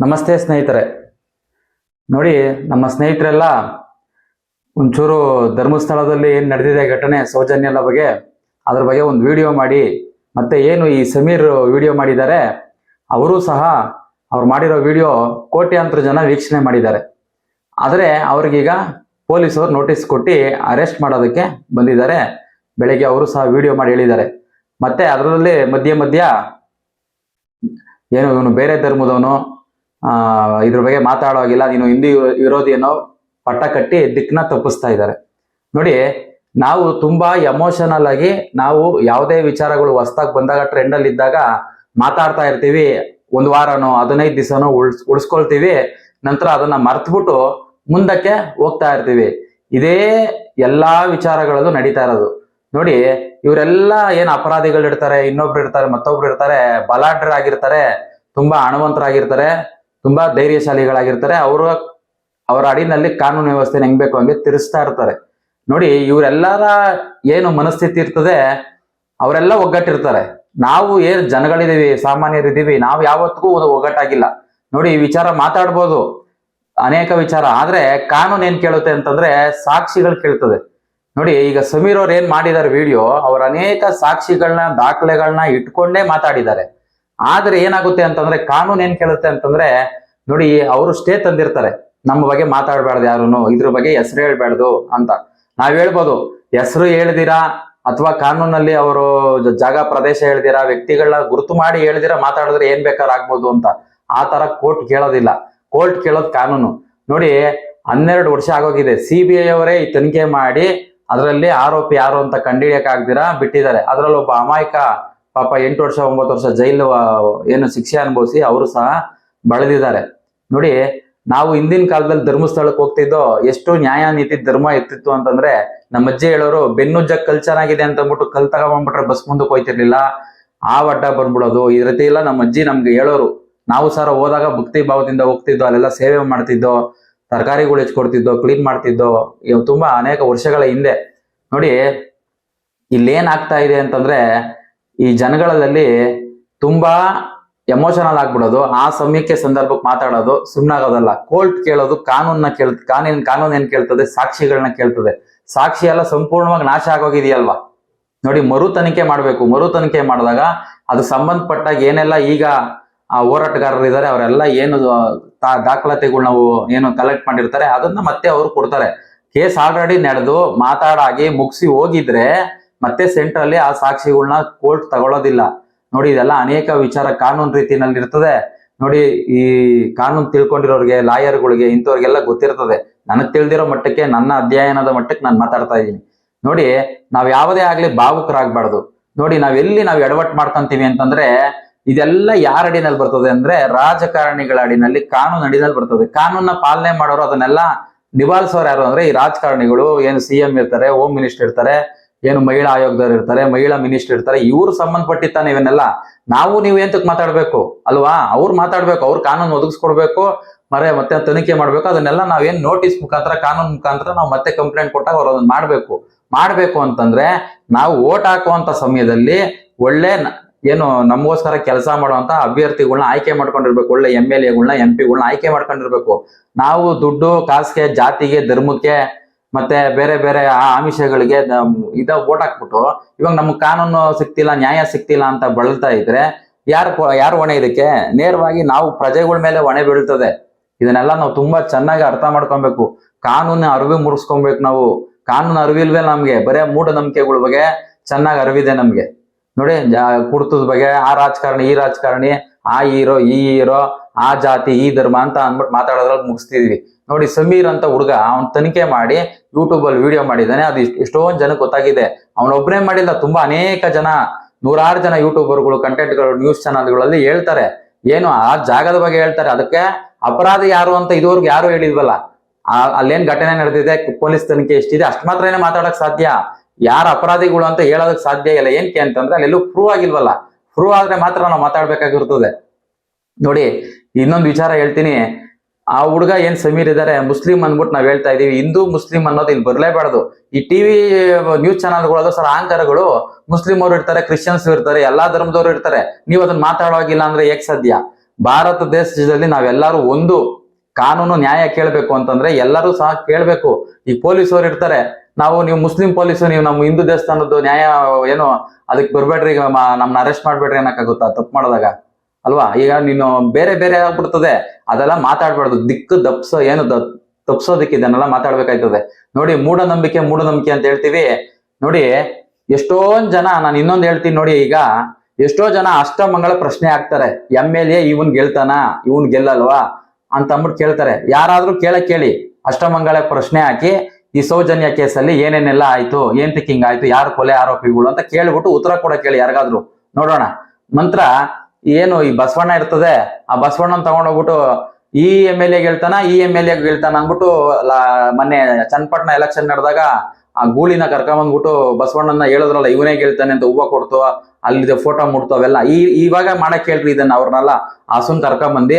ನಮಸ್ತೆ ಸ್ನೇಹಿತರೆ. ನೋಡಿ, ನಮ್ಮ ಸ್ನೇಹಿತರೆಲ್ಲ ಒಂಚೂರು ಧರ್ಮಸ್ಥಳದಲ್ಲಿ ಏನು ನಡೆದಿದೆ ಘಟನೆ ಸೌಜನ್ಯದ ಬಗ್ಗೆ, ಅದ್ರ ಬಗ್ಗೆ ಒಂದು ವಿಡಿಯೋ ಮಾಡಿ, ಮತ್ತೆ ಏನು ಈ ಸಮೀರ್ ವಿಡಿಯೋ ಮಾಡಿದ್ದಾರೆ, ಅವರು ಸಹ ಅವ್ರು ಮಾಡಿರೋ ವಿಡಿಯೋ ಕೋಟ್ಯಾಂತರ ಜನ ವೀಕ್ಷಣೆ ಮಾಡಿದ್ದಾರೆ. ಆದರೆ ಅವ್ರಿಗೀಗ ಪೊಲೀಸರು ನೋಟಿಸ್ ಕೊಟ್ಟು ಅರೆಸ್ಟ್ ಮಾಡೋದಕ್ಕೆ ಬಂದಿದ್ದಾರೆ. ಬೆಳಗ್ಗೆ ಅವರು ಸಹ ವಿಡಿಯೋ ಮಾಡಿ ಹೇಳಿದ್ದಾರೆ. ಮತ್ತೆ ಅದರಲ್ಲಿ ಮಧ್ಯ ಮಧ್ಯ ಏನು, ಇವನು ಬೇರೆ ಧರ್ಮದವನು ಇದ್ರ ಬಗ್ಗೆ ಮಾತಾಡೋ ಹಾಗಿಲ್ಲ. ನೀನು ಹಿಂದಿ ವಿರೋಧಿ ಅನ್ನೋ ಪಟ್ಟ ಕಟ್ಟಿ ದಿಕ್ಕನ್ನ ತಪ್ಪಿಸ್ತಾ ಇದ್ದಾರೆ. ನೋಡಿ, ನಾವು ತುಂಬಾ ಎಮೋಷನಲ್ ಆಗಿ ನಾವು ಯಾವುದೇ ವಿಚಾರಗಳು ಹೊಸ್ದಾಗಿ ಬಂದಾಗ ಟ್ರೆಂಡ್ ಅಲ್ಲಿ ಇದ್ದಾಗ ಮಾತಾಡ್ತಾ ಇರ್ತೀವಿ. ಒಂದು ವಾರನೋ, ಹದಿನೈದು ದಿವಸನೋ ಉಳ್ಸ್ ಉಳಿಸ್ಕೊಳ್ತೀವಿ. ನಂತರ ಅದನ್ನ ಮರ್ತ್ಬಿಟ್ಟು ಮುಂದಕ್ಕೆ ಹೋಗ್ತಾ ಇರ್ತೀವಿ. ಇದೇ ಎಲ್ಲಾ ವಿಚಾರಗಳಲ್ಲೂ ನಡೀತಾ ಇರೋದು. ನೋಡಿ, ಇವರೆಲ್ಲ ಏನ್ ಅಪರಾಧಿಗಳು ಇರ್ತಾರೆ, ಇನ್ನೊಬ್ರು ಇರ್ತಾರೆ, ಮತ್ತೊಬ್ರು ಇರ್ತಾರೆ, ಬಲಾಢ್ಯರಾಗಿರ್ತಾರೆ, ತುಂಬಾ ಹಣವಂತರಾಗಿರ್ತಾರೆ. ತುಂಬಾ ಧೈರ್ಯಶಾಲಿಗಳಾಗಿರ್ತಾರೆ. ಅವರು ಅವರ ಅಡಿನಲ್ಲಿ ಕಾನೂನು ವ್ಯವಸ್ಥೆ ಹೆಂಗ್ ಬೇಕು ಹಂಗೆ ತಿರ್ಸ್ತಾ ಇರ್ತಾರೆ. ನೋಡಿ, ಇವರೆಲ್ಲರ ಏನು ಮನಸ್ಥಿತಿ ಇರ್ತದೆ, ಅವರೆಲ್ಲ ಒಗ್ಗಟ್ಟಿರ್ತಾರೆ. ನಾವು ಏನ್ ಜನಗಳಿದೀವಿ ಸಾಮಾನ್ಯರಿದ್ದೀವಿ ನಾವು ಯಾವತ್ತಿಗೂ ಒಂದು ಒಗ್ಗಟ್ಟಾಗಿಲ್ಲ. ನೋಡಿ, ಈ ವಿಚಾರ ಮಾತಾಡ್ಬೋದು. ಅನೇಕ ವಿಚಾರ. ಆದ್ರೆ ಕಾನೂನು ಏನ್ ಕೇಳುತ್ತೆ ಅಂತಂದ್ರೆ ಸಾಕ್ಷಿಗಳು ಕೇಳ್ತದೆ. ನೋಡಿ, ಈಗ ಸಮೀರ್ ಅವ್ರು ಏನ್ ಮಾಡಿದ್ದಾರೆ ವಿಡಿಯೋ ಅವ್ರ ಅನೇಕ ಸಾಕ್ಷಿಗಳನ್ನ ದಾಖಲೆಗಳನ್ನ ಇಟ್ಕೊಂಡೇ ಮಾತಾಡಿದ್ದಾರೆ. ಆದ್ರೆ ಏನಾಗುತ್ತೆ ಅಂತಂದ್ರೆ ಕಾನೂನು ಏನ್ ಕೇಳುತ್ತೆ ಅಂತಂದ್ರೆ, ನೋಡಿ, ಅವರು ಸ್ಟೇ ತಂದಿರ್ತಾರೆ. ನಮ್ಮ ಬಗ್ಗೆ ಮಾತಾಡಬಾರ್ದು ಯಾರು ಇದ್ರ ಬಗ್ಗೆ ಹೆಸರು ಹೇಳ್ಬಾರ್ದು ಅಂತ. ನಾವ್ ಹೇಳ್ಬೋದು, ಹೆಸರು ಹೇಳ್ದಿರಾ ಅಥವಾ ಕಾನೂನಲ್ಲಿ ಅವರು ಜಾಗ, ಪ್ರದೇಶ ಹೇಳ್ದಿರಾ, ವ್ಯಕ್ತಿಗಳನ್ನ ಗುರುತು ಮಾಡಿ ಹೇಳ್ದಿರಾ, ಮಾತಾಡಿದ್ರೆ ಏನ್ ಬೇಕಾದ್ರೂ ಆಗ್ಬೋದು ಅಂತ. ಆ ತರ ಕೋರ್ಟ್ ಕೇಳೋದಿಲ್ಲ. ಕೋರ್ಟ್ ಕೇಳೋದ್ ಕಾನೂನು. ನೋಡಿ, ಹನ್ನೆರಡು ವರ್ಷ ಆಗೋಗಿದೆ. ಸಿ ಬಿ ಐ ಅವರೇ ಈ ತನಿಖೆ ಮಾಡಿ, ಅದರಲ್ಲಿ ಆರೋಪಿ ಯಾರು ಅಂತ ಕಂಡಿಡಿಯಕ್ ಆಗ್ದಿರಾ, ಬಿಟ್ಟಿದ್ದಾರೆ. ಅದರಲ್ಲಿ ಒಬ್ಬ ಅಮಾಯಕ ಪಾಪ ಎಂಟು ವರ್ಷ, ಒಂಬತ್ತು ವರ್ಷ ಜೈಲು ಏನು ಶಿಕ್ಷೆ ಅನುಭವಿಸಿ ಅವರು ಸಹ ಬಳದಿದ್ದಾರೆ. ನೋಡಿ, ನಾವು ಹಿಂದಿನ ಕಾಲದಲ್ಲಿ ಧರ್ಮಸ್ಥಳಕ್ಕೆ ಹೋಗ್ತಿದ್ದೋ, ಎಷ್ಟು ನ್ಯಾಯ ನೀತಿ ಧರ್ಮ ಇರ್ತಿತ್ತು ಅಂತಂದ್ರೆ, ನಮ್ಮ ಅಜ್ಜಿ ಹೇಳೋರು, ಬೆನ್ನುಜ್ಜ ಕಲ್ಚರ್ ಆಗಿದೆ ಅಂತ ಅಂದ್ಬಿಟ್ಟು ಕಲ್ ತಗೊಂಡ್ಬಿಟ್ರೆ ಬಸ್ ಮುಂದಕ್ಕೆ ಹೋಯ್ತಿರ್ಲಿಲ್ಲ. ಆ ಅಡ್ಡ ಬಂದ್ಬಿಡೋದು. ಈ ರೀತಿ ಎಲ್ಲ ನಮ್ಮ ಅಜ್ಜಿ ನಮ್ಗೆ ಹೇಳೋರು. ನಾವು ಸರ ಹೋದಾಗ ಭಕ್ತಿ ಭಾವದಿಂದ ಹೋಗ್ತಿದ್ದೋ, ಅಲ್ಲೆಲ್ಲ ಸೇವೆ ಮಾಡ್ತಿದ್ದೋ, ತರಕಾರಿಗಳು ಹೆಚ್ಕೊಡ್ತಿದ್ದೋ ಕ್ಲೀನ್ ಮಾಡ್ತಿದ್ದೋ ತುಂಬಾ ಅನೇಕ ವರ್ಷಗಳ ಹಿಂದೆ. ನೋಡಿ ಇಲ್ಲೇನ್ ಆಗ್ತಾ ಇದೆ ಅಂತಂದ್ರೆ ಈ ಜನಗಳಲ್ಲಿ ತುಂಬಾ ಎಮೋಷನಲ್ ಆಗ್ಬಿಡೋದು. ಆ ಸಮಯಕ್ಕೆ ಸಂದರ್ಭಕ್ಕೆ ಮಾತಾಡೋದು ಸುಮ್ಮನಾಗೋದಲ್ಲ ಕೋರ್ಟ್ ಕೇಳೋದು ಕಾನೂನ್ನ ಕೇಳ್ ಕಾನೂನ್ ಕಾನೂನ್ ಏನ್ ಕೇಳ್ತದೆ? ಸಾಕ್ಷಿಗಳನ್ನ ಕೇಳ್ತದೆ. ಸಾಕ್ಷಿ ಎಲ್ಲ ಸಂಪೂರ್ಣವಾಗಿ ನಾಶ ಆಗೋಗಿದೆಯಲ್ವಾ? ನೋಡಿ ಮರು ತನಿಖೆ ಮಾಡ್ಬೇಕು. ಮರು ತನಿಖೆ ಮಾಡಿದಾಗ ಅದು ಸಂಬಂಧಪಟ್ಟಾಗ ಏನೆಲ್ಲ ಈಗ ಆ ಹೋರಾಟಗಾರರು ಇದ್ದಾರೆ, ಅವರೆಲ್ಲ ಏನು ದಾಖಲಾತಿಗಳನ್ನ ದಾಖಲಾತಿಗಳು ನಾವು ಏನು ಕಲೆಕ್ಟ್ ಮಾಡಿರ್ತಾರೆ, ಅದನ್ನ ಮತ್ತೆ ಅವ್ರು ಕೊಡ್ತಾರೆ. ಕೇಸ್ ಆಲ್ರೆಡಿ ನಡೆದು ಮಾತಾಡಾಗಿ ಮುಗಿಸಿ ಹೋಗಿದ್ರೆ ಮತ್ತೆ ಸೆಂಟರ್ ಅಲ್ಲಿ ಆ ಸಾಕ್ಷಿಗಳನ್ನ ಕೋರ್ಟ್ ತಗೊಳ್ಳೋದಿಲ್ಲ ನೋಡಿ, ಇದೆಲ್ಲ ಅನೇಕ ವಿಚಾರ ಕಾನೂನು ರೀತಿನಲ್ಲಿ ಇರ್ತದೆ ನೋಡಿ, ಈ ಕಾನೂನು ತಿಳ್ಕೊಂಡಿರೋರಿಗೆ, ಲಾಯರ್ಗಳಿಗೆ, ಇಂಥವ್ರಿಗೆಲ್ಲ ಗೊತ್ತಿರ್ತದೆ. ನನಗ್ ತಿಳಿದಿರೋ ಮಟ್ಟಕ್ಕೆ, ನನ್ನ ಅಧ್ಯಯನದ ಮಟ್ಟಕ್ಕೆ ನಾನು ಮಾತಾಡ್ತಾ ಇದ್ದೀನಿ. ನೋಡಿ, ನಾವ್ ಯಾವುದೇ ಆಗ್ಲಿ ಭಾವುಕರಾಗ್ಬಾರ್ದು. ನೋಡಿ, ನಾವ್ ಎಲ್ಲಿ ನಾವ್ ಎಡವಟ್ ಮಾಡ್ಕೊಂತೀವಿ ಅಂತಂದ್ರೆ, ಇದೆಲ್ಲ ಯಾರ ಅಡಿನಲ್ಲಿ ಬರ್ತದೆ ಅಂದ್ರೆ, ರಾಜಕಾರಣಿಗಳ ಅಡಿನಲ್ಲಿ, ಕಾನೂನು ಅಡಿನಲ್ಲಿ ಬರ್ತದೆ. ಕಾನೂನ ಪಾಲನೆ ಮಾಡೋರು ಅದನ್ನೆಲ್ಲ ನಿಭಾಯಿಸೋರು ಯಾರು ಅಂದ್ರೆ, ಈ ರಾಜಕಾರಣಿಗಳು. ಏನು ಸಿ ಎಂ ಇರ್ತಾರೆ ಹೋಮ್ ಮಿನಿಸ್ಟರ್ ಇರ್ತಾರೆ ಏನು ಮಹಿಳಾ ಆಯೋಗದವ್ರು ಇರ್ತಾರೆ, ಮಹಿಳಾ ಮಿನಿಸ್ಟರ್ ಇರ್ತಾರೆ, ಇವ್ರು ಸಂಬಂಧಪಟ್ಟಿತ್ತಾನೆ ಇವನ್ನೆಲ್ಲ. ನಾವು ನೀವು ಎಂತಕ್ ಮಾತಾಡ್ಬೇಕು? ಅಲ್ವಾ? ಅವ್ರು ಮಾತಾಡ್ಬೇಕು, ಅವ್ರ ಕಾನೂನು ಒದಗಿಸ್ಕೊಡ್ಬೇಕು, ಮರೆ ಮತ್ತೆ ತನಿಖೆ ಮಾಡ್ಬೇಕು, ಅದನ್ನೆಲ್ಲ ನಾವೇನ್ ನೋಟಿಸ್ ಮುಖಾಂತರ, ಕಾನೂನು ಮುಖಾಂತರ ನಾವು ಮತ್ತೆ ಕಂಪ್ಲೇಂಟ್ ಕೊಟ್ಟಾಗ ಅವ್ರು ಅದನ್ನ ಮಾಡ್ಬೇಕು. ಮಾಡ್ಬೇಕು ಅಂತಂದ್ರೆ ನಾವು ಓಟ್ ಹಾಕುವಂತ ಸಮಯದಲ್ಲಿ ಒಳ್ಳೆ ಏನು ನಮಗೋಸ್ಕರ ಕೆಲಸ ಮಾಡುವಂತ ಅಭ್ಯರ್ಥಿಗಳನ್ನ ಆಯ್ಕೆ ಮಾಡ್ಕೊಂಡಿರ್ಬೇಕು, ಒಳ್ಳೆ ಎಂ ಎಲ್ ಎಗಳನ್ನ ಎಂ ಪಿಗಳನ್ನ ಆಯ್ಕೆ ಮಾಡ್ಕೊಂಡಿರ್ಬೇಕು. ನಾವು ದುಡ್ಡು ಕಾಸಿಗೆ ಜಾತಿಗೆ, ಧರ್ಮಕ್ಕೆ ಮತ್ತೆ ಬೇರೆ ಬೇರೆ ಆಮಿಷಗಳಿಗೆ ಇದ ಓಟ್ ಹಾಕ್ಬಿಟ್ಟು, ಇವಾಗ ನಮ್ಗೆ ಕಾನೂನು ಸಿಕ್ತಿಲ್ಲ ನ್ಯಾಯ ಸಿಕ್ತಿಲ್ಲ ಅಂತ ಬಳಲ್ತಾ ಇದ್ರೆ ಯಾರು ಯಾರು ಹೊಣೆ ಇದಕ್ಕೆ? ನೇರವಾಗಿ ನಾವು ಪ್ರಜೆಗಳ ಮೇಲೆ ಹೊಣೆ ಬೀಳ್ತದೆ. ಇದನ್ನೆಲ್ಲ ನಾವು ತುಂಬಾ ಚೆನ್ನಾಗಿ ಅರ್ಥ ಮಾಡ್ಕೊಬೇಕು. ಕಾನೂನು ಅರಿವು ಮೂಡಿಸ್ಕೊಬೇಕು ನಾವು. ಕಾನೂನು ಅರಿವಿಲ್ವೇ ನಮ್ಗೆ. ಬರೇ ಮೂಢನಂಬಿಕೆಗಳ ಬಗ್ಗೆ ಚೆನ್ನಾಗಿ ಅರಿವಿದೆ ನಮ್ಗೆ. ನೋಡಿ ಕುರ್ತದ ಬಗ್ಗೆ ಆ ರಾಜಕಾರಣಿ, ಈ ರಾಜಕಾರಣಿ, ಆ ಹೀರೋ, ಈ ಹೀರೋ ಆ ಜಾತಿ, ಈ ಧರ್ಮ ಅಂತ ಅಂದ್ಬಿಟ್ಟು ಮಾತಾಡೋದ್ರಲ್ಲಿ ಮುಗಿಸ್ತಿದೀವಿ. ನೋಡಿ ಸಮೀರ್ ಅಂತ ಹುಡುಗ, ಅವ್ನ್ ತನಿಖೆ ಮಾಡಿ ಯೂಟ್ಯೂಬ್ ಅಲ್ಲಿ ವಿಡಿಯೋ ಮಾಡಿದ್ದಾನೆ. ಅದು ಎಷ್ಟೊಂದು ಜನಕ್ಕೆ ಗೊತ್ತಾಗಿದೆ. ಅವನೊಬ್ಬನೇ ಮಾಡಿಲ್ಲ, ತುಂಬಾ ಅನೇಕ ಜನ, ನೂರಾರು ಜನ ಯೂಟ್ಯೂಬರ್ಗಳು ಕಂಟೆಂಟ್ಗಳು ನ್ಯೂಸ್ ಚಾನಲ್ಗಳಲ್ಲಿ ಹೇಳ್ತಾರೆ. ಏನು, ಆ ಜಾಗದ ಬಗ್ಗೆ ಹೇಳ್ತಾರೆ. ಅದಕ್ಕೆ ಅಪರಾಧಿ ಯಾರು ಅಂತ ಇದುವರೆಗೂ ಯಾರು ಹೇಳಿದ್ವಲ್ಲ. ಅಲ್ಲೇನ್ ಘಟನೆ ನಡೆದಿದೆ, ಪೊಲೀಸ್ ತನಿಖೆ ಎಷ್ಟಿದೆ, ಅಷ್ಟ್ ಮಾತ್ರನೇ ಮಾತಾಡಕ್ ಸಾಧ್ಯ. ಯಾರು ಅಪರಾಧಿಗಳು ಅಂತ ಹೇಳೋದಕ್ಕೆ ಸಾಧ್ಯ ಇಲ್ಲ. ಏನಕ್ಕೆ ಅಂತಂದ್ರೆ, ಅಲ್ಲೆಲ್ಲೂ ಪ್ರೂವ್ ಆಗಿಲ್ವಲ್ಲ. ಪ್ರೂವ್ ಆದ್ರೆ ಮಾತ್ರ ನಾವು ಮಾತಾಡ್ಬೇಕಾಗಿರ್ತದೆ. ನೋಡಿ, ಇನ್ನೊಂದು ವಿಚಾರ ಹೇಳ್ತೀನಿ. ಆ ಹುಡುಗ ಏನ್ ಸಮೀರ್ ಇದ್ದಾರೆ ಮುಸ್ಲಿಂ ಅಂದ್ಬಿಟ್ಟು ನಾವ್ ಹೇಳ್ತಾ ಇದೀವಿ. ಹಿಂದೂ ಮುಸ್ಲಿಂ ಅನ್ನೋದು ಇಲ್ಲಿ ಬರ್ಲೇಬಾರ್ದು. ಈ ಟಿವಿ ನ್ಯೂಸ್ ಚಾನಲ್ಗಳು ಸರ್ ಆಂಕರ್ಗಳು ಮುಸ್ಲಿಂ ಅವರು ಇರ್ತಾರೆ ಕ್ರಿಶ್ಚಿಯನ್ಸ್ ಇರ್ತಾರೆ, ಎಲ್ಲಾ ಧರ್ಮದವರು ಇರ್ತಾರೆ. ನೀವು ಅದನ್ನ ಮಾತಾಡೋಗಿಲ್ಲ ಅಂದ್ರೆ ಏಕ್ ಸಾಧ್ಯ? ಭಾರತ ದೇಶದಲ್ಲಿ ನಾವೆಲ್ಲರೂ ಒಂದು. ಕಾನೂನು ನ್ಯಾಯ ಕೇಳಬೇಕು ಅಂತಂದ್ರೆ ಎಲ್ಲರೂ ಸಹ ಕೇಳಬೇಕು. ಈ ಪೊಲೀಸ್ ಅವ್ರು ಇರ್ತಾರೆ. ನಾವು, ನೀವು ಮುಸ್ಲಿಂ ಪೊಲೀಸ್, ನೀವು ನಮ್ಮ ಹಿಂದೂ ದೇವಸ್ಥಾನದ್ದು ನ್ಯಾಯ, ಏನು, ಅದಕ್ಕೆ ಬರ್ಬೇಡ್ರಿ ನಮ್ಮನ್ನ ಅರೆಸ್ಟ್ ಮಾಡ್ಬೇಡ್ರಿ ಅನ್ನಕ್ಕಾಗುತ್ತಾ? ತಪ್ಪು ಮಾಡಿದಾಗ. ಅಲ್ವಾ? ಈಗ ನೀನು ಬೇರೆ ಬೇರೆ ಆಗ್ಬಿಡ್ತದೆ. ಅದೆಲ್ಲ ಮಾತಾಡ್ಬಾರ್ದು. ದಿಕ್ಕು ದಪ್ಸ, ಏನು ತಪ್ಸೋದಕ್ಕೆ ಇದನ್ನೆಲ್ಲ ಮಾತಾಡ್ಬೇಕಾಯ್ತದೆ. ನೋಡಿ, ಮೂಢನಂಬಿಕೆ ಮೂಢನಂಬಿಕೆ ಅಂತ ಹೇಳ್ತೀವಿ. ನೋಡಿ, ಎಷ್ಟೊಂದ್ ಜನ, ನಾನು ಇನ್ನೊಂದು ಹೇಳ್ತೀನಿ ನೋಡಿ ಈಗ. ಎಷ್ಟೋ ಜನ ಅಷ್ಟಮಂಗಳ ಪ್ರಶ್ನೆ ಹಾಕ್ತಾರೆ. ಎಂ ಎಲ್ ಎ ಇವನ್ ಗೆಲ್ತಾನ? ಇವನ್ ಗೆಲ್ಲಲ್ವಾ? ಅಂತ ಅಂದ್ಬಿಟ್ಟು ಕೇಳ್ತಾರೆ. ಯಾರಾದ್ರೂ ಕೇಳ ಕೇಳಿ. ಅಷ್ಟಮಂಗಳ ಪ್ರಶ್ನೆ ಹಾಕಿ, ಈ ಸೌಜನ್ಯ ಕೇಸಲ್ಲಿ ಏನೇನೆಲ್ಲ ಆಯ್ತು, ಏನ್ ತಿಕ್ಕಿಂಗ್ ಆಯ್ತು, ಯಾರು ಕೊಲೆ ಆರೋಪಿಗಳು ಅಂತ ಕೇಳ್ಬಿಟ್ಟು ಉತ್ತರ ಕೂಡ ಕೇಳಿ ಯಾರಿಗಾದ್ರು. ನೋಡೋಣ. ನಂತರ ಏನು ಈ ಬಸವಣ್ಣ ಇರ್ತದೆ, ಆ ಬಸವಣ್ಣನ ತಗೊಂಡೋಗ್ಬಿಟ್ಟು ಈ ಎಂ ಎಲ್ ಎ ಗೆಲ್ತಾನ, ಈ ಎಂ ಎಲ್ ಎ ಹೇಳ್ತಾನ ಅಂದ್ಬಿಟ್ಟು ಮೊನ್ನೆ ಚನ್ನಪಟ್ಟಣ ಎಲೆಕ್ಷನ್ ನಡೆದಾಗ ಆ ಗೂಳಿನ ಕರ್ಕೊಂಬಂದ್ಬಿಟ್ಟು ಬಸವಣ್ಣನ ಹೇಳಿದ್ರಲ್ಲ, ಇವನೇ ಹೇಳ್ತಾನೆ ಅಂತ ಹೂವ ಕೊಡ್ತು, ಅಲ್ಲಿದೆ ಫೋಟೋ ಮುಡ್ತು ಅವೆಲ್ಲ. ಈ ಇವಾಗ ಮಾಡಕ್ ಹೇಳ್ರಿ ಇದನ್ನ ಅವ್ರನ್ನೆಲ್ಲ, ಹಸುನ್ ಕರ್ಕೊಂಬಂದಿ,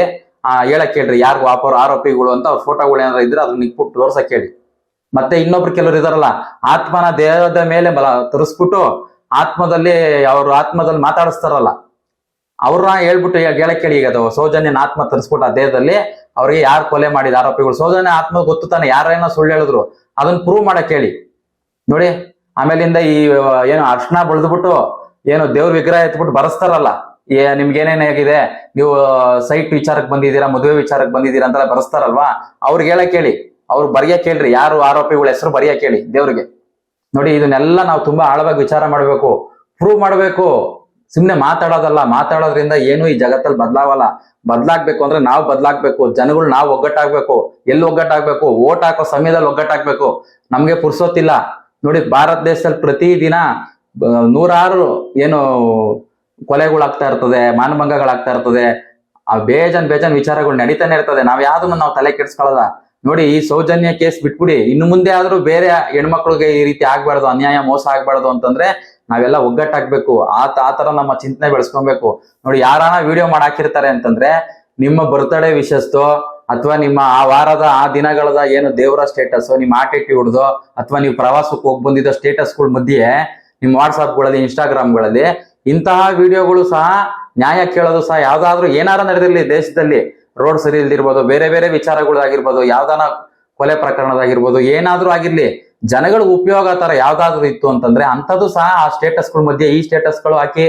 ಆ ಹೇಳಕ್ ಹೇಳ್ರಿ ಯಾರು ವಾಪರ್, ಆರೋಪಿಗಳು ಅಂತ ಅವ್ರ ಫೋಟೋಗಳು ಏನಾರ ಇದ್ರೆ ಅದನ್ನ ಇಟ್ಬಿಟ್ಟು ತೋರ್ಸಕ್ ಹೇಳಿ. ಮತ್ತೆ ಇನ್ನೊಬ್ರು ಕೆಲವರು ಇದಾರಲ್ಲ, ಆತ್ಮನ ದೇಹದ ಮೇಲೆ ಬಲ ತರಿಸ್ಬಿಟ್ಟು ಆತ್ಮದಲ್ಲಿ ಅವ್ರ ಆತ್ಮದಲ್ಲಿ ಮಾತಾಡಿಸ್ತಾರಲ್ಲ ಅವ್ರನ್ನ ಹೇಳ್ಬಿಟ್ಟು ಹೇಳಕ್ ಹೇಳಿ ಈಗ ಅದು ಸೌಜನ್ಯನ ಆತ್ಮ ತರಿಸ್ಬಿಟ್ಟು ಆ ದೇಹದಲ್ಲಿ ಅವ್ರಿಗೆ ಯಾರು ಕೊಲೆ ಮಾಡಿದ ಆರೋಪಿಗಳು? ಸೌಜನ್ಯ ಆತ್ಮ ಗೊತ್ತು ತಾನೆ ಯಾರೇನೋ ಸುಳ್ಳು ಹೇಳಿದ್ರು? ಅದನ್ನ ಪ್ರೂವ್ ಮಾಡಕ್ ಹೇಳಿ ನೋಡಿ, ಆಮೇಲಿಂದ ಈ, ಏನು ಅರ್ಶನ ಬೆಳೆದ್ಬಿಟ್ಟು, ಏನು ದೇವ್ರ ವಿಗ್ರಹ ಎತ್ಬಿಟ್ಟು ಬರಸ್ತಾರಲ್ಲ ಏ ನಿಮ್ಗೆ ಏನೇನ್ ಆಗಿದೆ? ನೀವು ಸೈಟ್ ವಿಚಾರಕ್ಕೆ ಬಂದಿದ್ದೀರಾ, ಮದುವೆ ವಿಚಾರಕ್ಕೆ ಬಂದಿದ್ದೀರಾ ಅಂತೆಲ್ಲ ಬರೆಸ್ತಾರಲ್ವಾ? ಅವ್ರಿಗೆ ಹೇಳಕ್ ಹೇಳಿ ಅವ್ರು ಬರೆಯಕ್ ಹೇಳ್ರಿ ಯಾರು ಆರೋಪಿಗಳ ಹೆಸರು ಬರೆಯಕ್ ಹೇಳಿ ದೇವ್ರಿಗೆ. ನೋಡಿ, ಇದನ್ನೆಲ್ಲ ನಾವು ತುಂಬಾ ಆಳವಾಗಿ ವಿಚಾರ ಮಾಡಬೇಕು ಪ್ರೂವ್ ಮಾಡಬೇಕು. ಸುಮ್ನೆ ಮಾತಾಡೋದಲ್ಲ, ಮಾತಾಡೋದ್ರಿಂದ ಏನು ಈ ಜಗತ್ತಲ್ಲಿ ಬದಲಾವಲ್ಲ ಬದಲಾಗ್ಬೇಕು ಅಂದ್ರೆ ನಾವು ಬದಲಾಗ್ಬೇಕು, ಜನಗಳು ನಾವು ಒಗ್ಗಟ್ಟಾಗ್ಬೇಕು. ಎಲ್ಲಿ ಒಗ್ಗಟ್ಟಾಗ್ಬೇಕು? ಓಟ್ ಹಾಕೋ ಸಮಯದಲ್ಲಿ ಒಗ್ಗಟ್ಟಾಗ್ಬೇಕು. ನಮ್ಗೆ ಪುರ್ಸೋತಿಲ್ಲ ನೋಡಿ, ಭಾರತ ದೇಶದಲ್ಲಿ ಪ್ರತಿದಿನ ದಿನ ನೂರಾರು ಏನು ಕೊಲೆಗಳಾಗ್ತಾ ಇರ್ತದೆ, ಮಾನಭಂಗಗಳಾಗ್ತಾ ಇರ್ತದೆ. ಆ ಬೇಜನ್ ಬೇಜನ್ ವಿಚಾರಗಳು ನಡೀತಾನೆ ಇರ್ತದೆ. ನಾವ್ ಯಾವ್ದನ್ನ ನಾವು ತಲೆ ಕೆಡ್ಸ್ಕೊಳ್ಳೋದ ನೋಡಿ, ಈ ಸೌಜನ್ಯ ಕೇಸ್ ಬಿಟ್ಬಿಡಿ. ಇನ್ನು ಮುಂದೆ ಆದ್ರೂ ಬೇರೆ ಹೆಣ್ಮಕ್ಳಿಗೆ ಈ ರೀತಿ ಆಗ್ಬಾರ್ದು, ಅನ್ಯಾಯ, ಮೋಸ ಆಗ್ಬಾರ್ದು ಅಂತಂದ್ರೆ ನಾವೆಲ್ಲ ಒಗ್ಗಟ್ಟಾಗ್ಬೇಕು ಆತ ತರ ನಮ್ಮ ಚಿಂತನೆ ಬೆಳೆಸ್ಕೊಬೇಕು. ನೋಡಿ, ಯಾರಾನ ವಿಡಿಯೋ ಮಾಡಾಕಿರ್ತಾರೆ ಅಂತಂದ್ರೆ, ನಿಮ್ಮ ಬರ್ತ್ಡೇ ವಿಶಸ್ತು ಅಥವಾ ನಿಮ್ಮ ಆ ವಾರದ ಆ ದಿನಗಳದ ಏನು ದೇವರ ಸ್ಟೇಟಸ್ ನಿಮ್ಮ ಆಟಿಟ್ಯೂಡ್ದು ಅಥವಾ ನೀವು ಪ್ರವಾಸಕ್ಕೆ ಹೋಗಿ ಬಂದಿದ್ದ ಸ್ಟೇಟಸ್ಗಳ ಮಧ್ಯೆ, ನಿಮ್ಮ ವಾಟ್ಸಾಪ್ಗಳಲ್ಲಿ ಇನ್ಸ್ಟಾಗ್ರಾಮ್ಗಳಲ್ಲಿ ಇಂತಹ ವಿಡಿಯೋಗಳು ಸಹ ನ್ಯಾಯ ಕೇಳೋದು ಸಹ ಯಾವ್ದಾದ್ರು ಏನಾರ ನಡೆದಿರ್ಲಿ ದೇಶದಲ್ಲಿ. ರೋಡ್ ಸರಿ ಇಲ್ದಿರ್ಬೋದು, ಬೇರೆ ಬೇರೆ ವಿಚಾರಗಳಾಗಿರ್ಬೋದು, ಯಾವ್ದಾನ ಕೊಲೆ ಪ್ರಕರಣದಾಗಿರ್ಬೋದು, ಏನಾದ್ರೂ ಆಗಿರ್ಲಿ ಜನಗಳಿಗೆ ಉಪಯೋಗ ತರ ಯಾವ್ದಾದ್ರು ಇತ್ತು ಅಂತಂದ್ರೆ ಅಂಥದ್ದು ಸಹ ಆ ಸ್ಟೇಟಸ್ಗಳ ಮಧ್ಯೆ ಈ ಸ್ಟೇಟಸ್ಗಳು ಹಾಕಿ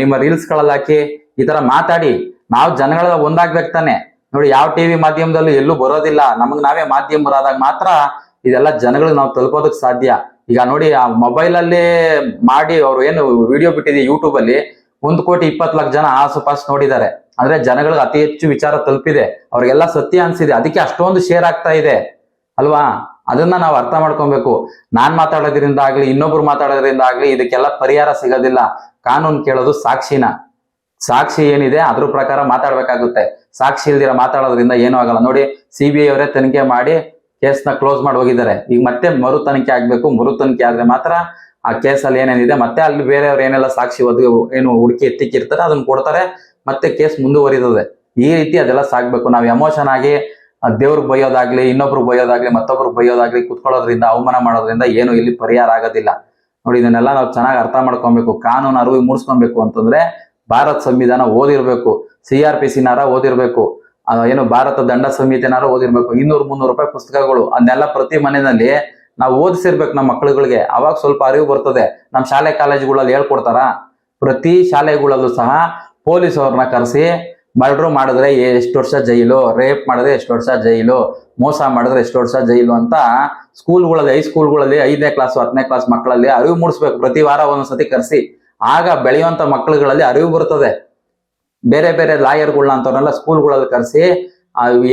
ನಿಮ್ಮ ರೀಲ್ಸ್ಗಳಲ್ಲಿ ಹಾಕಿ ಈ ತರ ಮಾತಾಡಿ. ನಾವು ಜನಗಳ ಒಂದಾಗ್ಬೇಕು ತಾನೆ. ನೋಡಿ ಯಾವ ಟಿವಿ ಮಾಧ್ಯಮದಲ್ಲೂ ಎಲ್ಲೂ ಬರೋದಿಲ್ಲ. ನಮಗ್ ನಾವೇ ಮಾಧ್ಯಮರಾದಾಗ ಮಾತ್ರ ಇದೆಲ್ಲ ಜನಗಳಿಗೆ ನಾವು ತಲುಪೋದಕ್ ಸಾಧ್ಯ. ಈಗ ನೋಡಿ ಆ ಮೊಬೈಲ್ ಅಲ್ಲಿ ಮಾಡಿ ಅವ್ರು ಏನು ವಿಡಿಯೋ ಬಿಟ್ಟಿದೆ ಯೂಟ್ಯೂಬ್ ಅಲ್ಲಿ, ಒಂದು ಕೋಟಿ ಇಪ್ಪತ್ತು ಲಕ್ಷ ಜನ ಆಸುಪಾಸು ನೋಡಿದ್ದಾರೆ. ಅಂದ್ರೆ ಜನಗಳಿಗೆ ಅತಿ ಹೆಚ್ಚು ವಿಚಾರ ತಲುಪಿದೆ. ಅವ್ರಿಗೆಲ್ಲ ಸತ್ಯ ಅನ್ಸಿದೆ. ಅದಕ್ಕೆ ಅಷ್ಟೊಂದು ಶೇರ್ ಆಗ್ತಾ ಇದೆ. ಅಲ್ವಾ? ಅದನ್ನ ನಾವು ಅರ್ಥ ಮಾಡ್ಕೊಬೇಕು. ನಾನ್ ಮಾತಾಡೋದ್ರಿಂದ ಆಗ್ಲಿ ಇನ್ನೊಬ್ರು ಮಾತಾಡೋದ್ರಿಂದ ಆಗ್ಲಿ ಇದಕ್ಕೆಲ್ಲ ಪರಿಹಾರ ಸಿಗೋದಿಲ್ಲ. ಕಾನೂನು ಕೇಳೋದು ಸಾಕ್ಷಿನ. ಸಾಕ್ಷಿ ಏನಿದೆ, ಅದ್ರ ಪ್ರಕಾರ ಮಾತಾಡ್ಬೇಕಾಗುತ್ತೆ. ಸಾಕ್ಷಿ ಇಲ್ದಿರ ಮಾತಾಡೋದ್ರಿಂದ ಏನೂ ಆಗಲ್ಲ. ನೋಡಿ ಸಿ ಬಿ ಐ ಅವರೇ ತನಿಖೆ ಮಾಡಿ ಕೇಸ್ನ ಕ್ಲೋಸ್ ಮಾಡಿ ಹೋಗಿದ್ದಾರೆ. ಈಗ ಮತ್ತೆ ಮರು ತನಿಖೆ ಆಗ್ಬೇಕು. ಮರು ತನಿಖೆ ಆದ್ರೆ ಮಾತ್ರ ಆ ಕೇಸಲ್ಲಿ ಏನೇನಿದೆ, ಮತ್ತೆ ಅಲ್ಲಿ ಬೇರೆಯವ್ರು ಏನೆಲ್ಲ ಸಾಕ್ಷಿ ಒದಗಿ ಏನು ಹುಡುಕಿ ಎತ್ತಿಕ್ಕಿರ್ತಾರೆ, ಅದನ್ನ ಕೊಡ್ತಾರೆ, ಮತ್ತೆ ಕೇಸ್ ಮುಂದುವರಿತದೆ. ಈ ರೀತಿ ಅದೆಲ್ಲ ಸಾಕ್ಬೇಕು ನಾವು ಎಮೋಷನ್ ಆಗಿ ದೇವ್ರಿಗೆ ಬೈಯೋದಾಗ್ಲಿ ಇನ್ನೊಬ್ರು ಬೈಯೋದಾಗ್ಲಿ ಮತ್ತೊಬ್ರು ಬೈಯೋದಾಗ್ಲಿ ಕುತ್ಕೊಳ್ಳೋದ್ರಿಂದ, ಅವಮಾನ ಮಾಡೋದ್ರಿಂದ ಏನು ಇಲ್ಲಿ ಪರಿಹಾರ ಆಗೋದಿಲ್ಲ. ನೋಡಿ, ಇದನ್ನೆಲ್ಲ ನಾವು ಚೆನ್ನಾಗಿ ಅರ್ಥ ಮಾಡ್ಕೊಬೇಕು, ಕಾನೂನು ಅರಿವು ಮೂಡಿಸ್ಕೊಬೇಕು ಅಂತಂದ್ರೆ ಭಾರತ ಸಂವಿಧಾನ ಓದಿರ್ಬೇಕು, ಸಿ ಆರ್ ಪಿ ಸಿನಾರ ಓದಿರ್ಬೇಕು ಏನು ಭಾರತ ದಂಡ ಸಂಹಿತೆನಾರ ಓದಿರ್ಬೇಕು, ಇನ್ನೂರು ಮುನ್ನೂರು ರೂಪಾಯಿ ಪುಸ್ತಕಗಳು, ಅದನ್ನೆಲ್ಲ ಪ್ರತಿ ಮನೆಯಲ್ಲಿ ನಾವು ಓದಿಸಿರ್ಬೇಕು ನಮ್ಮ ಮಕ್ಕಳುಗಳಿಗೆ. ಅವಾಗ ಸ್ವಲ್ಪ ಅರಿವು ಬರ್ತದೆ. ನಮ್ಮ ಶಾಲೆ ಕಾಲೇಜುಗಳಲ್ಲಿ ಹೇಳ್ಕೊಡ್ತಾರ? ಪ್ರತಿ ಶಾಲೆಗಳಲ್ಲೂ ಸಹ ಪೊಲೀಸ್ ಅವ್ರನ್ನ ಕರೆಸಿ ಮರ್ಡ್ರು ಮಾಡಿದ್ರೆ ಎಷ್ಟು ವರ್ಷ ಜೈಲು, ರೇಪ್ ಮಾಡಿದ್ರೆ ಎಷ್ಟು ವರ್ಷ ಜೈಲು, ಮೋಸ ಮಾಡಿದ್ರೆ ಎಷ್ಟು ವರ್ಷ ಜೈಲು ಅಂತ ಸ್ಕೂಲ್ಗಳಲ್ಲಿ ಹೈಸ್ಕೂಲ್ಗಳಲ್ಲಿ ಐದನೇ ಕ್ಲಾಸ್, ಹತ್ತನೇ ಕ್ಲಾಸ್ ಮಕ್ಕಳಲ್ಲಿ ಅರಿವು ಮೂಡಿಸ್ಬೇಕು. ಪ್ರತಿ ವಾರ ಒಂದೊಂದ್ಸತಿ ಕರೆಸಿ. ಆಗ ಬೆಳೆಯುವಂತ ಮಕ್ಕಳುಗಳಲ್ಲಿ ಅರಿವು ಬರ್ತದೆ ಬೇರೆ ಬೇರೆ ಲಾಯರ್ಗಳನ್ನ ಅಂತವ್ರನ್ನೆಲ್ಲ ಸ್ಕೂಲ್ಗಳಲ್ಲಿ ಕರೆಸಿ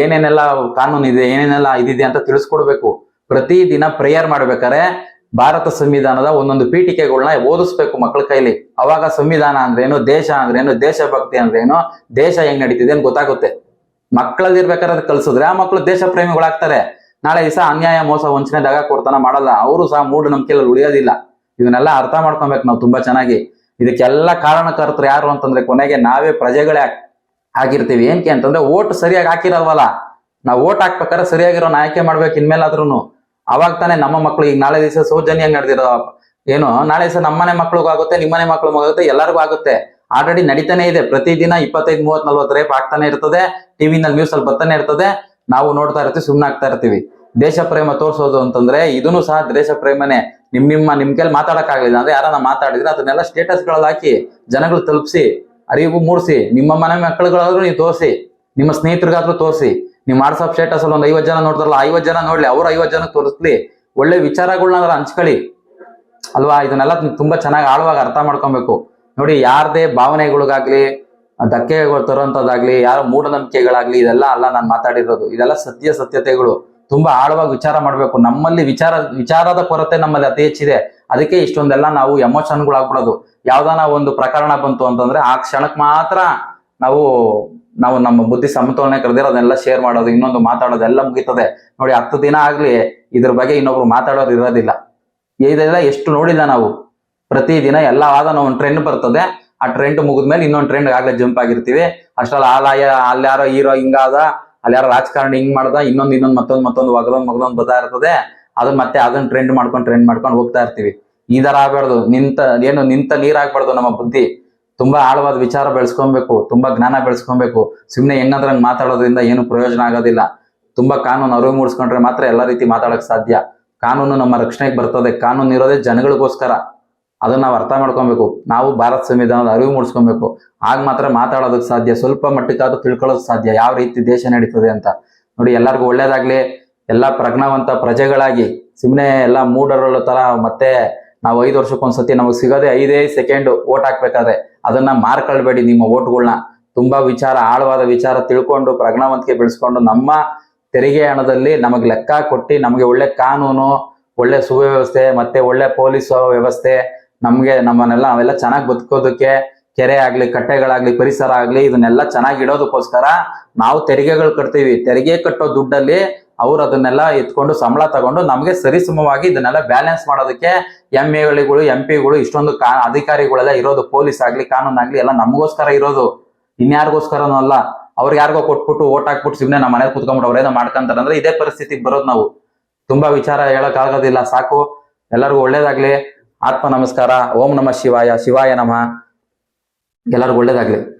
ಏನೇನೆಲ್ಲ ಕಾನೂನು ಇದೆ ಏನೇನೆಲ್ಲ ಇದಿದೆ ಅಂತ ತಿಳಿಸ್ಕೊಡ್ಬೇಕು. ಪ್ರತಿ ದಿನ ಪ್ರೇಯರ್ ಮಾಡ್ಬೇಕಾರೆ ಭಾರತ ಸಂವಿಧಾನದ ಒಂದೊಂದು ಪೀಠಿಕೆಗಳನ್ನ ಓದಿಸ್ಬೇಕು ಮಕ್ಕಳ ಕೈಲಿ. ಅವಾಗ ಸಂವಿಧಾನ ಅಂದ್ರೇನು, ದೇಶ ಅಂದ್ರೇನು, ದೇಶಭಕ್ತಿ ಅಂದ್ರೇನು, ದೇಶ ಹೆಂಗ್ ನಡೀತಿದೆ ಅಂತ ಗೊತ್ತಾಗುತ್ತೆ. ಮಕ್ಕಳಲ್ಲಿ ಇರ್ಬೇಕಾದ್ರೆ ಕಲ್ಸಿದ್ರೆ ಆ ಮಕ್ಕಳು ದೇಶ ಪ್ರೇಮಿಗಳಾಗ್ತಾರೆ ನಾಳೆ ದಿವಸ ಅನ್ಯಾಯ, ಮೋಸ, ವಂಚನೆ, ದಗ ಕೊಡ್ತಾನ ಮಾಡಲ್ಲ. ಅವರು ಸಹ ಮೂಢನಂಬಿಕೆಯಲ್ಲಿ ಉಳಿಯೋದಿಲ್ಲ. ಇದನ್ನೆಲ್ಲ ಅರ್ಥ ಮಾಡ್ಕೊಬೇಕು ನಾವು ತುಂಬಾ ಚೆನ್ನಾಗಿ. ಇದಕ್ಕೆಲ್ಲ ಕಾರಣಕರ್ತರು ಯಾರು ಅಂತಂದ್ರೆ ಕೊನೆಗೆ ನಾವೇ ಪ್ರಜೆಗಳೇ ಆಗ್- ಆಗಿರ್ತೀವಿ. ಏನಕ್ಕೆ ಅಂತಂದ್ರೆ ಓಟ್ ಸರಿಯಾಗಿ ಹಾಕಿರಲ್ವಲ್ಲ ನಾವು ಓಟ್ ಹಾಕ್ಬೇಕಾದ್ರೆ ಸರಿಯಾಗಿರೋ ಆಯ್ಕೆ ಮಾಡ್ಬೇಕು ಇನ್ಮೇಲಾದ್ರೂ ಅವಾಗ ತಾನೇ ನಮ್ಮ ಮಕ್ಳು ಈಗ ನಾಳೆ ದಿವಸ ಸೌಜನ್ಯ ನಡೆದಿರೋ ಏನು? ನಾಳೆ ದಿವಸ ನಮ್ಮನೆ ಮಕ್ಳಿಗೂ ಆಗುತ್ತೆ ನಿಮ್ಮನೆ ಮಕ್ಳಿಗೂ ಆಗುತ್ತೆ, ಎಲ್ಲರಿಗೂ ಆಗುತ್ತೆ. ಆಲ್ರೆಡಿ ನಡೀತಾನೆ ಇದೆ. ಪ್ರತಿದಿನ ಇಪ್ಪತ್ತೈದು ಮೂವತ್ ನಲ್ವತ್ತು ರೇಪ್ ಆಗ್ತಾನೆ ಇರ್ತದೆ. ಟಿವಿನಲ್ಲಿ ನ್ಯೂಸ್ ಅಲ್ಲಿ ಬರ್ತಾನೆ ಇರ್ತದೆ. ನಾವು ನೋಡ್ತಾ ಇರ್ತೀವಿ ಸುಮ್ಮನೆ ಆಗ್ತಾ ಇರ್ತೀವಿ. ದೇಶ ಪ್ರೇಮ ತೋರಿಸೋದು ಅಂತಂದ್ರೆ ಇದನ್ನು ಸಹ ದೇಶ ಪ್ರೇಮನೆ. ನಿಮ್ ನಿಮ್ಮ ನಿಮ್ ಕೈಲಿ ಮಾತಾಡಕ್ ಆಗ್ಲಿಲ್ಲ ಅಂದ್ರೆ ಯಾರನ್ನ ಮಾತಾಡಿದ್ರೆ ಅದನ್ನೆಲ್ಲ ಸ್ಟೇಟಸ್ಗಳಲ್ಲಿ ಹಾಕಿ, ಜನಗಳು ತಲುಪಿಸಿ ಅರಿವು ಮೂಡಿಸಿ, ನಿಮ್ಮ ಮನೆ ಮಕ್ಕಳುಗಳಾದ್ರೂ ನೀವು ತೋರಿಸಿ, ನಿಮ್ಮ ಸ್ನೇಹಿತರಿಗಾದ್ರೂ ತೋರಿಸಿ. ನೀವು ವಾಟ್ಸಪ್ ಸ್ಟೇಟಸ್ ಅಲ್ಲಿ ಒಂದು ಐವತ್ತು ಜನ ನೋಡ್ತಾರಲ್ಲ ಐವತ್ತು ಜನ ನೋಡ್ಲಿ, ಅವ್ರ ಐವತ್ತು ಜನ ತೋರಿಸ್ಲಿ. ಒಳ್ಳೆ ವಿಚಾರಗಳನ್ನ ಹಂಚ್ಕೊಳ್ಳಿ. ಅಲ್ವಾ? ಇದನ್ನೆಲ್ಲ ತುಂಬಾ ಚೆನ್ನಾಗಿ ಆಳವಾಗಿ ಅರ್ಥ ಮಾಡ್ಕೊಬೇಕು. ನೋಡಿ, ಯಾರದೇ ಭಾವನೆಗಳಿಗಾಗ್ಲಿ ಧಕ್ಕೆ ತರುವಂತದ್ದಾಗ್ಲಿ ಯಾರ ಮೂಢನಂಬಿಕೆಗಳಾಗ್ಲಿ, ಇದೆಲ್ಲ ಅಲ್ಲ ನಾನು ಮಾತಾಡಿರೋದು. ಇದೆಲ್ಲ ಸತ್ಯ ಸತ್ಯತೆಗಳು. ತುಂಬಾ ಆಳವಾಗಿ ವಿಚಾರ ಮಾಡ್ಬೇಕು. ನಮ್ಮಲ್ಲಿ ವಿಚಾರ, ವಿಚಾರದ ಕೊರತೆ ನಮ್ಮಲ್ಲಿ ಅತಿ ಹೆಚ್ಚಿದೆ. ಅದಕ್ಕೆ ಇಷ್ಟೊಂದೆಲ್ಲ ನಾವು ಎಮೋಷನ್ಗಳಾಗ್ಬಿಡೋದು. ಯಾವ್ದಾನ ಒಂದು ಪ್ರಕರಣ ಬಂತು ಅಂತಂದ್ರೆ, ಆ ಕ್ಷಣಕ್ಕೆ ಮಾತ್ರ ನಾವು ನಾವು ನಮ್ಮ ಬುದ್ಧಿ ಸಮತೋಲನೆ ಕರೆದಿರೋ ಅದನ್ನೆಲ್ಲ ಶೇರ್ ಮಾಡೋದು, ಇನ್ನೊಂದು ಮಾತಾಡೋದು ಎಲ್ಲ ಮುಗಿತದೆ. ನೋಡಿ, ಹತ್ತು ದಿನ ಆಗ್ಲಿ ಇದ್ರ ಬಗ್ಗೆ ಇನ್ನೊಬ್ರು ಮಾತಾಡೋದು ಇರೋದಿಲ್ಲ. ಇದೆಲ್ಲ ಎಷ್ಟು ನೋಡಿಲ್ಲ ನಾವು. ಪ್ರತಿ ದಿನ ಎಲ್ಲ ಆದ ಒಂದು ಟ್ರೆಂಡ್ ಬರ್ತದೆ. ಆ ಟ್ರೆಂಡ್ ಮುಗಿದ್ಮೇಲೆ ಇನ್ನೊಂದು ಟ್ರೆಂಡ್ ಆಗ್ಲೇ ಜಂಪ್ ಆಗಿರ್ತೀವಿ. ಅಷ್ಟ್ರಲ್ಲಿ ಆಲಾಯ ಅಲ್ಲಾರೋ ಹೀರೋ ಹಿಂಗಾದ ಅಲ್ಲಿ ಯಾರೋ ರಾಜಕಾರಣ ಹಿಂಗ್ ಮಾಡ್ದ, ಇನ್ನೊಂದು ಇನ್ನೊಂದು ಮತ್ತೊಂದು ಮತ್ತೊಂದು ಒಗದೊಂದು ಮಗದೊಂದು ಬರ್ತಾ ಇರ್ತದೆ. ಅದನ್ನ ಮತ್ತೆ ಅದನ್ನ ಟ್ರೆಂಡ್ ಮಾಡ್ಕೊಂಡು ಟ್ರೆಂಡ್ ಮಾಡ್ಕೊಂಡು ಹೋಗ್ತಾ ಇರ್ತೀವಿ. ಈ ತರ ಆಗ್ಬಾರ್ದು. ನಿಂತ, ಏನು ನಿಂತ ನೀರಾಗ್ಬಾರ್ದು ನಮ್ಮ ಬುದ್ಧಿ. ತುಂಬಾ ಆಳವಾದ ವಿಚಾರ ಬೆಳೆಸ್ಕೊಬೇಕು, ತುಂಬಾ ಜ್ಞಾನ ಬೆಳೆಸ್ಕೊಬೇಕು. ಸುಮ್ಮನೆ ಹೆಂಗಂದ್ರೆ ಹಂಗ್ ಮಾತಾಡೋದ್ರಿಂದ ಏನು ಪ್ರಯೋಜನ ಆಗೋದಿಲ್ಲ. ತುಂಬಾ ಕಾನೂನು ಅರಿವು ಮೂಡಿಸ್ಕೊಂಡ್ರೆ ಮಾತ್ರ ಎಲ್ಲ ರೀತಿ ಮಾತಾಡಕ್ ಸಾಧ್ಯ. ಕಾನೂನು ನಮ್ಮ ರಕ್ಷಣೆಗೆ ಬರ್ತದೆ, ಕಾನೂನು ಇರೋದೇ ಜನಗಳಿಗೋಸ್ಕರ. ಅದನ್ನ ನಾವು ಅರ್ಥ ಮಾಡ್ಕೊಬೇಕು. ನಾವು ಭಾರತ ಸಂವಿಧಾನದ ಅರಿವು ಮೂಡಿಸ್ಕೊಬೇಕು. ಆಗ ಮಾತ್ರ ಮಾತಾಡೋದಕ್ ಸಾಧ್ಯ, ಸ್ವಲ್ಪ ಮಟ್ಟಕ್ಕಾದ್ರೂ ತಿಳ್ಕೊಳ್ಳೋದಕ್ಕೆ ಸಾಧ್ಯ, ಯಾವ ರೀತಿ ದೇಶ ನಡೀತದೆ ಅಂತ. ನೋಡಿ, ಎಲ್ಲರಿಗೂ ಒಳ್ಳೇದಾಗ್ಲಿ. ಎಲ್ಲಾ ಪ್ರಜ್ಞಾವಂತ ಪ್ರಜೆಗಳಾಗಿ ಸುಮ್ಮನೆ ಎಲ್ಲ ಮೂಡರಲ್ಲ ತರ ಮತ್ತೆ ನಾವು ಐದು ವರ್ಷಕ್ಕೊಂದ್ಸತಿ ನಮಗೆ ಸಿಗೋದೇ ಐದೇ ಸೆಕೆಂಡ್ ಓಟ್ ಹಾಕ್ಬೇಕಾದ್ರೆ. ಅದನ್ನ ಮಾರ್ಕೊಳ್ಬೇಡಿ ನಿಮ್ಮ ಓಟ್ಗಳನ್ನ ತುಂಬಾ ವಿಚಾರ, ಆಳವಾದ ವಿಚಾರ ತಿಳ್ಕೊಂಡು ಪ್ರಜ್ಞಾವಂತಿಕೆ ಬೆಳೆಸ್ಕೊಂಡು ನಮ್ಮ ತೆರಿಗೆ ಹಣದಲ್ಲಿ ನಮಗೆ ಲೆಕ್ಕ ಕೊಟ್ಟು ನಮಗೆ ಒಳ್ಳೆ ಕಾನೂನು, ಒಳ್ಳೆ ಸುವ್ಯವಸ್ಥೆ, ಮತ್ತೆ ಒಳ್ಳೆ ಪೊಲೀಸ್ ವ್ಯವಸ್ಥೆ, ನಮ್ಗೆ ನಮ್ಮನ್ನೆಲ್ಲ ನಾವೆಲ್ಲ ಚೆನ್ನಾಗಿ ಬದುಕೋದಕ್ಕೆ ಕೆರೆ ಆಗ್ಲಿ, ಕಟ್ಟೆಗಳಾಗ್ಲಿ, ಪರಿಸರ ಆಗ್ಲಿ, ಇದನ್ನೆಲ್ಲ ಚೆನ್ನಾಗಿ ಇಡೋದಕ್ಕೋಸ್ಕರ ನಾವು ತೆರಿಗೆಗಳು ಕಟ್ತೀವಿ. ತೆರಿಗೆ ಕಟ್ಟೋ ದುಡ್ಡಲ್ಲಿ ಅವ್ರು ಅದನ್ನೆಲ್ಲ ಎತ್ಕೊಂಡು ಸಂಬಳ ತಗೊಂಡು ನಮಗೆ ಸರಿಸಮವಾಗಿ ಇದನ್ನೆಲ್ಲ ಬ್ಯಾಲೆನ್ಸ್ ಮಾಡೋದಕ್ಕೆ ಎಂ ಎಗಳಿಗಳು ಎಂ ಪಿಗಳು ಇಷ್ಟೊಂದು ಕಾ, ಅಧಿಕಾರಿಗಳೆಲ್ಲ ಇರೋದು ಪೊಲೀಸ್ ಆಗ್ಲಿ, ಕಾನೂನು ಆಗ್ಲಿ ಎಲ್ಲ ನಮಗೋಸ್ಕರ ಇರೋದು. ಇನ್ಯಾರಿಗೋಸ್ಕರನೂ ಅಲ್ಲ. ಅವ್ರಿಗೆ ಯಾರಿಗೋ ಕೊಟ್ಬಿಟ್ಟು ಓಟ್ ಹಾಕ್ಬಿಟ್ಟು ಸುಮ್ಮನೆ ನಮ್ಮ ಮನೇಲಿ ಕುತ್ಕೊಂಡ್ಬಿಟ್ಟು ಅವ್ರೇನೋ ಮಾಡ್ಕೊಂತಾರೆ ಅಂದ್ರೆ ಇದೇ ಪರಿಸ್ಥಿತಿಗೆ ಬರೋದು ನಾವು. ತುಂಬಾ ವಿಚಾರ ಹೇಳಕ್ ಆಗೋದಿಲ್ಲ ಸಾಕು. ಎಲ್ಲರಿಗೂ ಒಳ್ಳೇದಾಗ್ಲಿ. ಆತ್ಮ ನಮಸ್ಕಾರ ಓಂ ನಮಃ ಶಿವಾಯ ಶಿವಾಯ ನಮಃ. ಎಲ್ಲರಿಗೂ ಒಳ್ಳೇದಾಗ್ಲಿ.